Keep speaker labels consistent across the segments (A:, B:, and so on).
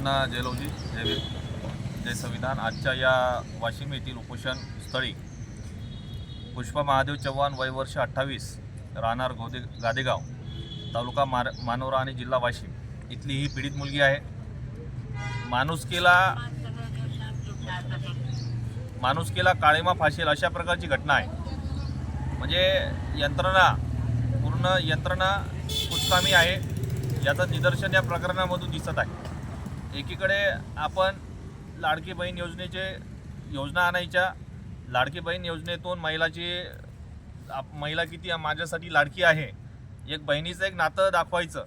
A: सर्वांना जय लवजी जय वीर जय संविधान. आजच्या या वाशिम येथील उपोषण स्थळी पुष्पा महादेव चव्हाण वय वर्ष अठ्ठावीस राहणार गोदे गादेगाव तालुका मार मानोरा आणि जिल्हा वाशिम. इथली ही पीडित मुलगी आहे. माणुसकीला माणुसकीला काळीमा फाशील अशा प्रकारची घटना आहे. म्हणजे यंत्रणा पूर्ण यंत्रणा कुचकामी आहे. याचं निदर्शन या प्रकरणामधून दिसत आहे. एकीकडे आपण लाडकी बहीण योजनेचे योजना आणायच्या लाडकी बहीण योजनेतून महिलाची आप- महिला किती माझ्यासाठी लाडकी आहे एक बहिणीचं एक नातं दाखवायचं.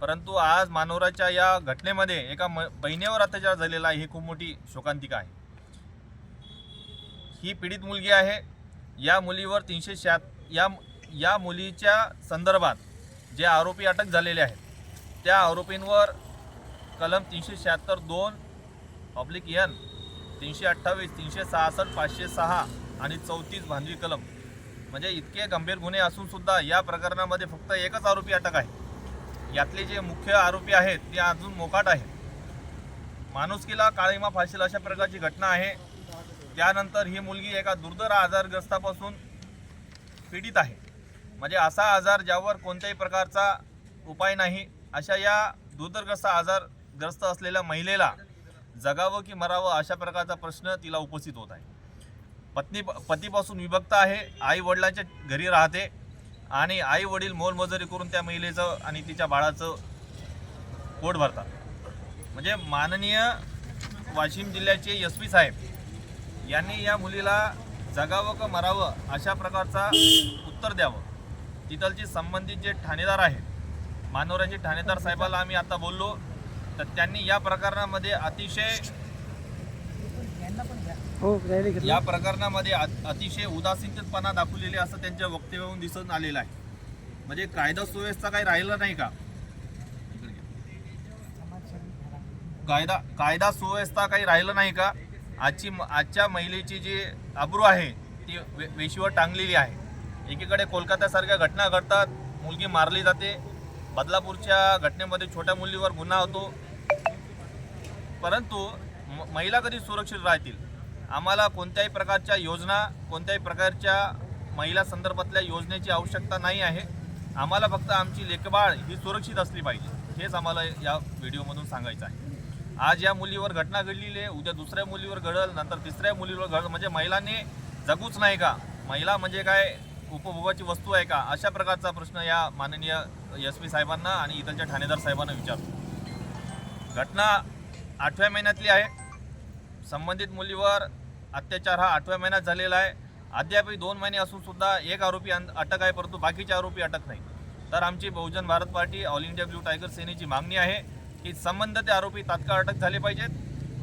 A: परंतु आज मानोराच्या या घटनेमध्ये एका म बहिणीवर अत्याचार झालेला आहे ही खूप मोठी शोकांतिका आहे. ही पीडित मुलगी आहे. या मुलीवर तीनशे शहा या या मुलीच्या संदर्भात जे आरोपी अटक झालेले आहेत त्या आरोपींवर कलम तीनशे शहात्तर दोन ऑब्लिक एन तीनशे अठ्ठावीस तीनशे सहासष्ट पाचशे सहा आणि चौतीस भांडवी कलम. म्हणजे इतके गंभीर गुन्हे असूनसुद्धा या प्रकरणामध्ये फक्त एकच आरोपी अटक आहे. यातले जे मुख्य आरोपी आहेत ते अजून मोकाट आहेत. माणुसकीला काळीमा फाशील अशा प्रकारची घटना आहे. त्यानंतर ही मुलगी एका दुर्धर आजारग्रस्तापासून पीडित आहे. म्हणजे असा आजार ज्यावर कोणत्याही प्रकारचा उपाय नाही अशा या दुर्धरग्रस्त ग्रस्त असलेल्या महिलेला जगावं की मरावं अशा प्रकारचा प्रश्न तिला उपस्थित होत आहे. पत्नी पतीपासून विभक्त आहे आई वडिलांच्या घरी राहते आणि आई वडील मोलमजुरी करून त्या महिलेचं आणि तिच्या बाळाचं पोट भरतात. म्हणजे माननीय वाशिम जिल्ह्याचे एस पी साहेब यांनी या मुलीला जगावं का मरावं अशा प्रकारचा उत्तर द्यावं. तिथलचे संबंधित जे ठाणेदार आहेत मानोऱ्याचे ठाणेदार साहेबाला आम्ही आता बोललो. तर त्यांनी या प्रकरणामध्ये अतिशय
B: हो.
A: या प्रकरणामध्ये अतिशय उदासीनपणा दाखवलेले असं त्यांच्या वक्तव्यावरून दिसून आलेलं आहे म्हणजे कायदा सुव्यवस्था काही राहिलं नाही का. कायदा कायदा सुव्यवस्था काही राहिलं नाही का आजची आजच्या महिलेची जी अब्रू आहे ती वे- वेशीवर टांगलेली आहे एकीकडे कोलकात्यासारख्या घटना घडतात मुलगी मारली जाते बदलापूरच्या घटनेमध्ये छोट्या मुलीवर गुन्हा होतो परंतु म- महिला कधी सुरक्षित राहतील? आम्हाला कोणत्याही प्रकारच्या योजना कोणत्याही प्रकारच्या महिला संदर्भातल्या योजनेची आवश्यकता नाही आहे. आम्हाला फक्त आमची लेखबाळ ही सुरक्षित असली पाहिजे. हेच आम्हाला या व्हिडिओमधून सांगायचं आहे. आज या मुलीवर घटना घडलेली आहे उद्या दुसऱ्या मुलीवर घडल नंतर तिसऱ्या मुलीवर घडल. म्हणजे महिलांनी जगूच नाही का? महिला म्हणजे काय? उपभोगाची वस्तू आहे का? अशा प्रकारचा प्रश्न या माननीय एस पी साहेबांना आणि इतरच्या ठाणेदार साहेबांना विचारतो. घटना आठव्या महिन्यातली आहे. संबंधित मुलीवर अत्याचार हा आठव्या महिन्यात झालेला आहे. अद्यापही दोन महिने असून सुद्धा एक आरोपी अटक आहे परंतु बाकीचे आरोपी अटक नाही. तर आमची Bahujan Bharat party all India blue tiger सेनेची मागणी आहे की संबंधित आरोपी तात्काळ अटक झाले पाहिजेत.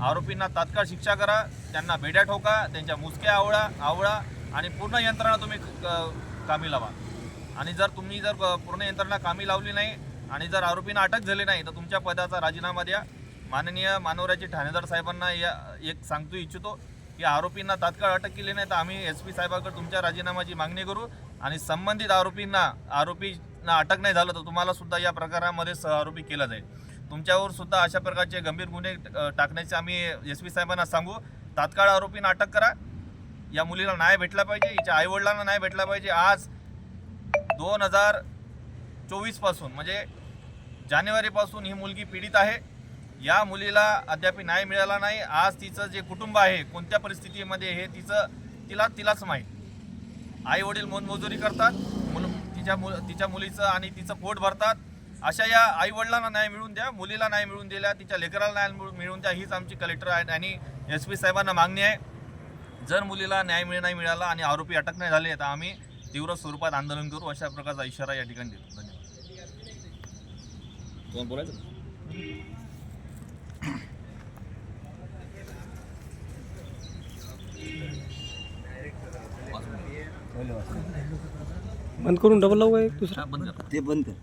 A: आरोपींना तात्काळ शिक्षा करा त्यांना बेड्या ठोका त्यांच्या मुसक्या आवळा आवळा आणि पूर्ण यंत्रणा तुम्ही क- कामी लावा. आणि जर तुम्ही जर प- पूर्ण यंत्रणा कामी लावली नाही आणि जर आरोपींना अटक झाली नाही तर तुमच्या पदाचा राजीनामा द्या. माननीय मानवराजी ठाणेदार साहेबांना या एक सांगतो इच्छितो की आरोपींना तात्काळ अटक केली नाही तर आम्ही एस पी साहेबाकडे तुमच्या राजीनाम्याची मागणी करू आणि संबंधित आरोपींना आरोपींना अटक नाही झालं तर तुम्हाला सुद्धा या प्रकारामध्ये सहआरोपी केला जाईल. तुमच्यावर सुद्धा अशा प्रकारचे गंभीर गुन्हे टाकण्याचे आम्ही एस पी साहेबांना सांगू. तात्काळ आरोपींना अटक करा. या मुलीला न्याय भेटला पाहिजे हिच्या आईवडिलांना न्याय भेटला पाहिजे. आज दोन हजार चोवीसपासून म्हणजे जानेवारीपासून ही मुलगी पीडित आहे. या मुलीला अद्याप न्याय मिळाला नाही. आज तिचं जे कुटुंब आहे कोणत्या परिस्थितीमध्ये हे तिचं तिला तिलाच माहीत. आई वडील मोनमजुरी करतात मुल तिच्या मुल तिच्या मुलीचं आणि तिचं पोट भरतात. अशा या आई वडिलांना न्याय मिळून द्या मुलीला न्याय मिळून दिल्या तिच्या लेकराला न्याय मिळून द्या हीच आमची कलेक्टर आहे आणि एस पी साहेबांना मागणी आहे. जर मुलीला न्याय मिळ नाही मिळाला आणि आरोपी अटक नाही झाले तर आम्ही तीव्र स्वरूपात आंदोलन करू. अशा प्रकारचा इशारा या ठिकाणी देतो. धन्यवाद. बोलायचं?
B: बंद करून डबल लावू का एक दुसरा?
A: बंद
C: ते बंद कर.